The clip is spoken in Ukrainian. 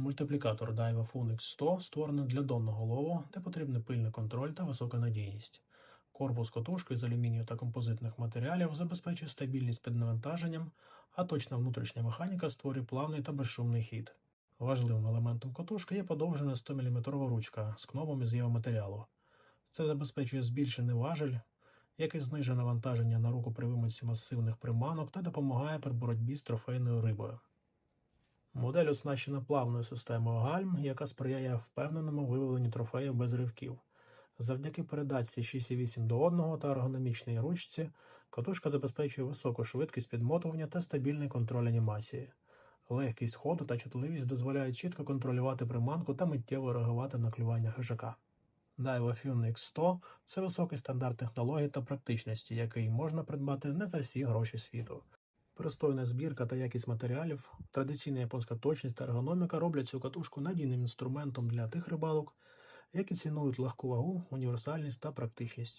Мультиплікатор Daiwa Funix 100 створений для донного лову, де потрібний пильний контроль та висока надійність. Корпус котушки з алюмінію та композитних матеріалів забезпечує стабільність під навантаженням, а точна внутрішня механіка створює плавний та безшумний хід. Важливим елементом котушки є подовжена 100-мм ручка з кнопом із матеріалу. Це забезпечує збільшений важель, який знижує навантаження на руку при вимоці масивних приманок та допомагає при боротьбі з трофейною рибою. Модель оснащена плавною системою гальм, яка сприяє впевненому виявленню трофеїв без ривків. Завдяки передачці 6,8 до 1 та ергономічній ручці, катушка забезпечує високу швидкість підмотування та стабільний контроль анімації. Легкість ходу та чутливість дозволяють чітко контролювати приманку та миттєво реагувати на клювання хижака. Daiwa Funix 100 – це високий стандарт технологій та практичності, який можна придбати не за всі гроші світу. Пристойна збірка та якість матеріалів, традиційна японська точність та ергономіка роблять цю катушку надійним інструментом для тих рибалок, які цінують легку вагу, універсальність та практичність.